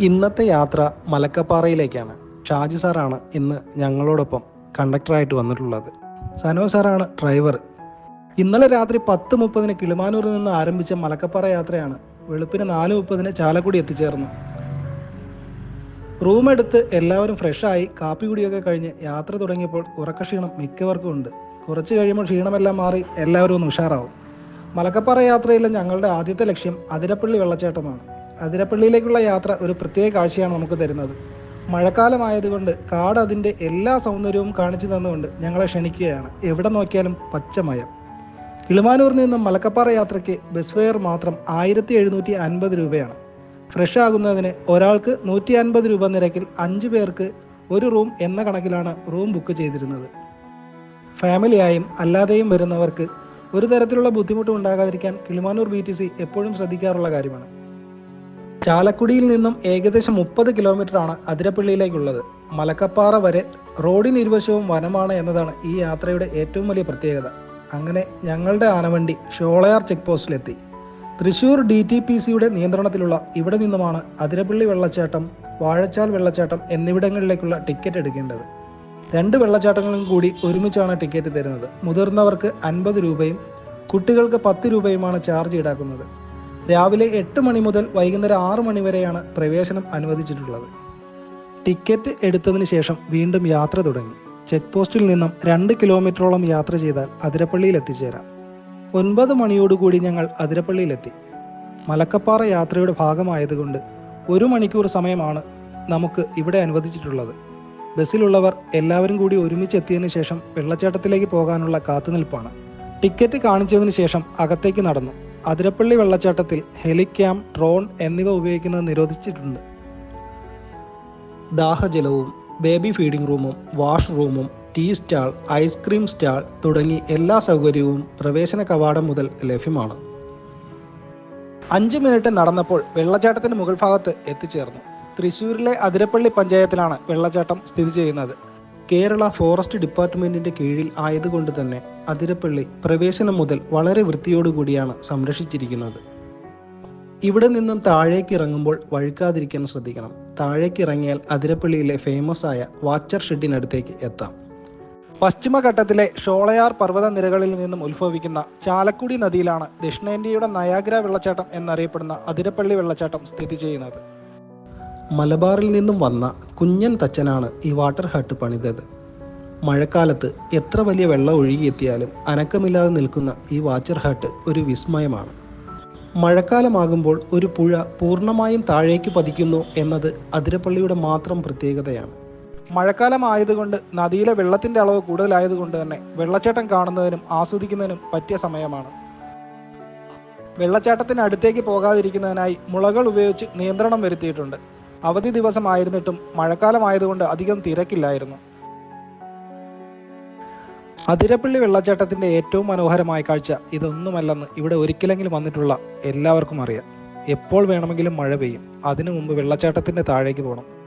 ഇന്നത്തെ യാത്ര മലക്കപ്പാറയിലേക്കാണ്. ഷാജി സാറാണ് ഇന്ന് ഞങ്ങളോടൊപ്പം കണ്ടക്ടറായിട്ട് വന്നിട്ടുള്ളത്. സനോ സാറാണ് ഡ്രൈവർ. ഇന്നലെ രാത്രി പത്ത് മുപ്പതിന് കിളിമാനൂരിൽ നിന്ന് ആരംഭിച്ച മലക്കപ്പാറ യാത്രയാണ് വെളുപ്പിന് നാല് മുപ്പതിന് ചാലക്കുടി എത്തിച്ചേർന്നു റൂം എടുത്ത് എല്ലാവരും ഫ്രഷായി കാപ്പി കുടിയൊക്കെ കഴിഞ്ഞ് യാത്ര തുടങ്ങിയപ്പോൾ ഉറക്കക്ഷീണം മിക്കവർക്കും ഉണ്ട്. കുറച്ച് കഴിയുമ്പോൾ ക്ഷീണമെല്ലാം മാറി എല്ലാവരും ഒന്ന് ഉഷാറാവും. മലക്കപ്പാറ യാത്രയിലെ ഞങ്ങളുടെ ആദ്യത്തെ ലക്ഷ്യം അതിരപ്പള്ളി വെള്ളച്ചാട്ടമാണ്. അതിരപ്പള്ളിയിലേക്കുള്ള യാത്ര ഒരു പ്രത്യേക കാഴ്ചയാണ് നമുക്ക് തരുന്നത്. മഴക്കാലമായതുകൊണ്ട് കാട് അതിന്റെ എല്ലാ സൗന്ദര്യവും കാണിച്ചു തന്നുകൊണ്ട് ഞങ്ങളെ ക്ഷണിക്കുകയാണ്. എവിടെ നോക്കിയാലും പച്ചമയം. കിളിമാനൂർ നിന്നും മലക്കപ്പാറ യാത്രയ്ക്ക് ബസ് ഫെയർ മാത്രം ആയിരത്തി എഴുന്നൂറ്റി അൻപത് രൂപയാണ്. ഫ്രഷ് ആകുന്നതിന് ഒരാൾക്ക് നൂറ്റി അൻപത് രൂപ നിരക്കിൽ അഞ്ച് പേർക്ക് ഒരു റൂം എന്ന കണക്കിലാണ് റൂം ബുക്ക് ചെയ്തിരുന്നത്. ഫാമിലിയായും അല്ലാതെയും വരുന്നവർക്ക് ഒരു തരത്തിലുള്ള ബുദ്ധിമുട്ടും ഉണ്ടാകാതിരിക്കാൻ കിളിമാനൂർ ബി എപ്പോഴും ശ്രദ്ധിക്കാറുള്ള കാര്യമാണ്. ചാലക്കുടിയിൽ നിന്നും ഏകദേശം മുപ്പത് ആണ് അതിരപ്പള്ളിയിലേക്കുള്ളത്. മലക്കപ്പാറ വരെ റോഡിന് ഇരുവശവും വനമാണ് എന്നതാണ് ഈ യാത്രയുടെ ഏറ്റവും വലിയ പ്രത്യേകത. അങ്ങനെ ഞങ്ങളുടെ ആനവണ്ടി ഷോളയാർ ചെക്ക് പോസ്റ്റിലെത്തി തൃശൂർ ഡി ടി പി സിയുടെ നിയന്ത്രണത്തിലുള്ള ഇവിടെ നിന്നുമാണ് അതിരപ്പള്ളി വെള്ളച്ചാട്ടം വാഴച്ചാൽ വെള്ളച്ചാട്ടം എന്നിവിടങ്ങളിലേക്കുള്ള ടിക്കറ്റ് എടുക്കേണ്ടത്. രണ്ട് വെള്ളച്ചാട്ടങ്ങളും കൂടി ഒരുമിച്ചാണ് ടിക്കറ്റ് തരുന്നത്. മുതിർന്നവർക്ക് അൻപത് രൂപയും കുട്ടികൾക്ക് പത്ത് രൂപയുമാണ് ചാർജ് ഈടാക്കുന്നത്. രാവിലെ എട്ട് മണി മുതൽ വൈകുന്നേരം ആറ് മണി വരെയാണ് പ്രവേശനം അനുവദിച്ചിട്ടുള്ളത്. ടിക്കറ്റ് എടുത്തതിന് ശേഷം വീണ്ടും യാത്ര തുടങ്ങി. ചെക്ക് പോസ്റ്റിൽ നിന്നും രണ്ട് കിലോമീറ്ററോളം യാത്ര ചെയ്താൽ അതിരപ്പള്ളിയിൽ എത്തിച്ചേരാം. ഒൻപത് മണിയോടുകൂടി ഞങ്ങൾ അതിരപ്പള്ളിയിലെത്തി മലക്കപ്പാറ യാത്രയുടെ ഭാഗമായതുകൊണ്ട് ഒരു മണിക്കൂർ സമയമാണ് നമുക്ക് ഇവിടെ അനുവദിച്ചിട്ടുള്ളത്. ബസ്സിലുള്ളവർ എല്ലാവരും കൂടി ഒരുമിച്ച് എത്തിയതിനു ശേഷം വെള്ളച്ചാട്ടത്തിലേക്ക് പോകാനുള്ള കാത്തുനിൽപ്പാണ്. ടിക്കറ്റ് കാണിച്ചതിന് ശേഷം അകത്തേക്ക് നടന്നു. അതിരപ്പള്ളി വെള്ളച്ചാട്ടത്തിൽ ഹെലിക്യാം ഡ്രോൺ എന്നിവ ഉപയോഗിക്കുന്നത് നിരോധിച്ചിട്ടുണ്ട്. ദാഹജലവും ബേബി ഫീഡിംഗ് റൂമും വാഷ് റൂമും tea stall ice cream stall തുടങ്ങി എല്ലാ സൗകര്യവും പ്രവേശന കവാടം മുതൽ ലഭ്യമാണ്. അഞ്ച് മിനിറ്റ് നടന്നപ്പോൾ വെള്ളച്ചാട്ടത്തിന് മുകൾ ഭാഗത്ത് എത്തിച്ചേർന്നു. തൃശ്ശൂരിലെ അതിരപ്പള്ളി പഞ്ചായത്തിലാണ് വെള്ളച്ചാട്ടം സ്ഥിതി ചെയ്യുന്നത്. കേരള ഫോറസ്റ്റ് ഡിപ്പാർട്ട്മെന്റിന്റെ കീഴിൽ ആയതുകൊണ്ട് തന്നെ അതിരപ്പള്ളി പ്രവേശനം മുതൽ വളരെ വൃത്തിയോടുകൂടിയാണ് സംരക്ഷിച്ചിരിക്കുന്നത്. ഇവിടെ നിന്നും താഴേക്ക് ഇറങ്ങുമ്പോൾ വഴുക്കാതിരിക്കാൻ ശ്രദ്ധിക്കണം. താഴേക്ക് ഇറങ്ങിയാൽ അതിരപ്പള്ളിയിലെ ഫേമസ് ആയ വാച്ചർ ഷെഡിനടുത്തേക്ക് എത്താം. പശ്ചിമഘട്ടത്തിലെ ഷോളയാർ പർവത നിരകളിൽ നിന്നും ഉത്ഭവിക്കുന്ന ചാലക്കുടി നദിയിലാണ് ദക്ഷിണേന്ത്യയുടെ നയാഗ്ര വെള്ളച്ചാട്ടം എന്നറിയപ്പെടുന്ന അതിരപ്പള്ളി വെള്ളച്ചാട്ടം സ്ഥിതി ചെയ്യുന്നത്. മലബാറിൽ നിന്നും വന്ന കുഞ്ഞൻ തച്ചനാണ് ഈ വാട്ടർ ഹട്ട് പണിതത്. മഴക്കാലത്ത് എത്ര വലിയ വെള്ളം ഒഴുകിയെത്തിയാലും അനക്കമില്ലാതെ നിൽക്കുന്ന ഈ വാച്ചർ ഹട്ട് ഒരു വിസ്മയമാണ്. മഴക്കാലമാകുമ്പോൾ ഒരു പുഴ പൂർണമായും താഴേക്ക് പതിക്കുന്നു എന്നത് അതിരപ്പള്ളിയുടെ മാത്രം പ്രത്യേകതയാണ്. മഴക്കാലം ആയതുകൊണ്ട് നദിയിലെ വെള്ളത്തിന്റെ അളവ് കൂടുതലായതുകൊണ്ട് തന്നെ വെള്ളച്ചാട്ടം കാണുന്നതിനും ആസ്വദിക്കുന്നതിനും പറ്റിയ സമയമാണ്. വെള്ളച്ചാട്ടത്തിന് അടുത്തേക്ക് പോകാതിരിക്കുന്നതിനായി മുളകൾ ഉപയോഗിച്ച് നിയന്ത്രണം വരുത്തിയിട്ടുണ്ട്. അവധി ദിവസമായിരുന്നിട്ടും മഴക്കാലമായതുകൊണ്ട് അധികം തിരക്കില്ലായിരുന്നു. അതിരപ്പള്ളി വെള്ളച്ചാട്ടത്തിന്റെ ഏറ്റവും മനോഹരമായ കാഴ്ച ഇതൊന്നുമല്ലെന്ന് ഇവിടെ ഒരിക്കലെങ്കിലും വന്നിട്ടുള്ള എല്ലാവർക്കും അറിയാം. എപ്പോൾ വേണമെങ്കിലും മഴ പെയ്യും. അതിനു മുമ്പ് വെള്ളച്ചാട്ടത്തിന്റെ താഴേക്ക് പോകണം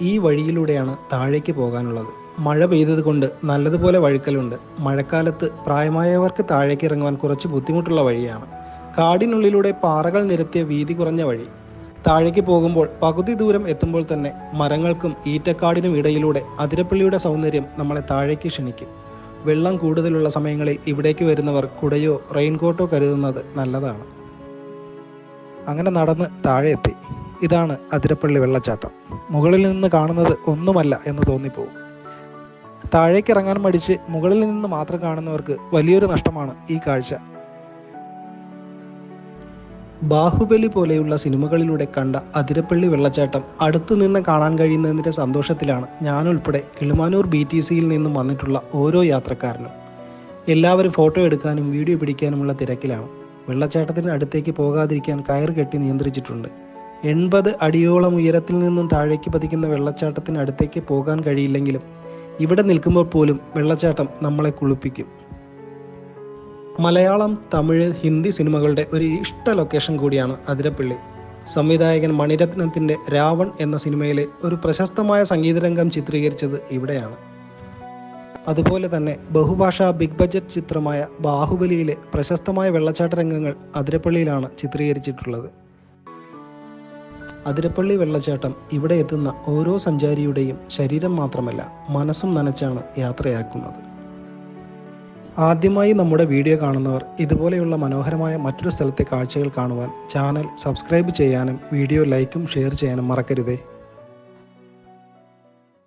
ഈ വഴിയിലൂടെയാണ് താഴേക്ക് പോകാനുള്ളത്. മഴ പെയ്തത് കൊണ്ട് നല്ലതുപോലെ വഴുക്കലുണ്ട്. മഴക്കാലത്ത് പ്രായമായവർക്ക് താഴേക്ക് ഇറങ്ങുവാൻ കുറച്ച് ബുദ്ധിമുട്ടുള്ള വഴിയാണ്. കാടിനുള്ളിലൂടെ പാറകൾ നിരത്തിയ വീതി കുറഞ്ഞ വഴി. താഴേക്ക് പോകുമ്പോൾ പകുതി ദൂരം എത്തുമ്പോൾ തന്നെ മരങ്ങൾക്കും ഈറ്റക്കാടിനും ഇടയിലൂടെ അതിരപ്പള്ളിയുടെ സൗന്ദര്യം നമ്മളെ താഴേക്ക് ക്ഷണിക്കും. വെള്ളം കൂടുതലുള്ള സമയങ്ങളിൽ ഇവിടേക്ക് വരുന്നവർ കുടയോ റെയിൻകോട്ടോ കരുതുന്നത് നല്ലതാണ്. അങ്ങനെ നടന്ന് താഴെ എത്തി. ഇതാണ് അതിരപ്പള്ളി വെള്ളച്ചാട്ടം. മുകളിൽ നിന്ന് കാണുന്നത് ഒന്നുമല്ല എന്ന് തോന്നിപ്പോവും. താഴേക്ക് ഇറങ്ങാൻ മടിച്ച് മുകളിൽ നിന്ന് മാത്രം കാണുന്നവർക്ക് വലിയൊരു നഷ്ടമാണ് ഈ കാഴ്ച. ബാഹുബലി പോലെയുള്ള സിനിമകളിലൂടെ കണ്ട അതിരപ്പള്ളി വെള്ളച്ചാട്ടം അടുത്തു നിന്ന് കാണാൻ കഴിയുന്നതിന്റെ സന്തോഷത്തിലാണ് ഞാനുൾപ്പെടെ കിളിമാനൂർ ബി ടി സിയിൽ നിന്നും വന്നിട്ടുള്ള ഓരോ യാത്രക്കാരനും. എല്ലാവരും ഫോട്ടോ എടുക്കാനും വീഡിയോ പിടിക്കാനുമുള്ള തിരക്കിലാണ്. വെള്ളച്ചാട്ടത്തിന് അടുത്തേക്ക് പോകാതിരിക്കാൻ കയർ കെട്ടി നിയന്ത്രിച്ചിട്ടുണ്ട്. എൺപത് അടിയോളം ഉയരത്തിൽ നിന്നും താഴേക്ക് പതിക്കുന്ന വെള്ളച്ചാട്ടത്തിന് അടുത്തേക്ക് പോകാൻ കഴിയില്ലെങ്കിലും ഇവിടെ നിൽക്കുമ്പോൾ പോലും വെള്ളച്ചാട്ടം നമ്മളെ കുളിപ്പിക്കും. മലയാളം തമിഴ് ഹിന്ദി സിനിമകളുടെ ഒരു ഇഷ്ട ലൊക്കേഷൻ കൂടിയാണ് അതിരപ്പള്ളി. സംവിധായകൻ മണിരത്നത്തിന്റെ രാവൺ എന്ന സിനിമയിലെ ഒരു പ്രശസ്തമായ സംഗീതരംഗം ചിത്രീകരിച്ചത് ഇവിടെയാണ്. അതുപോലെ തന്നെ ബഹുഭാഷാ ബിഗ് ബജറ്റ് ചിത്രമായ ബാഹുബലിയിലെ പ്രശസ്തമായ വെള്ളച്ചാട്ട രംഗങ്ങൾ അതിരപ്പള്ളിയിലാണ് ചിത്രീകരിച്ചിട്ടുള്ളത്. അതിരപ്പള്ളി വെള്ളച്ചാട്ടം ഇവിടെ എത്തുന്ന ഓരോ സഞ്ചാരിയുടെയും ശരീരം മാത്രമല്ല മനസ്സും നനച്ചാണ് യാത്രയാക്കുന്നത്. ആദ്യമായി നമ്മുടെ വീഡിയോ കാണുന്നവർ ഇതുപോലെയുള്ള മനോഹരമായ മറ്റൊരു സ്ഥലത്തെ കാഴ്ചകൾ കാണുവാൻ ചാനൽ സബ്സ്ക്രൈബ് ചെയ്യാനും വീഡിയോ ലൈക്കും ഷെയർ ചെയ്യാനും മറക്കരുതേ.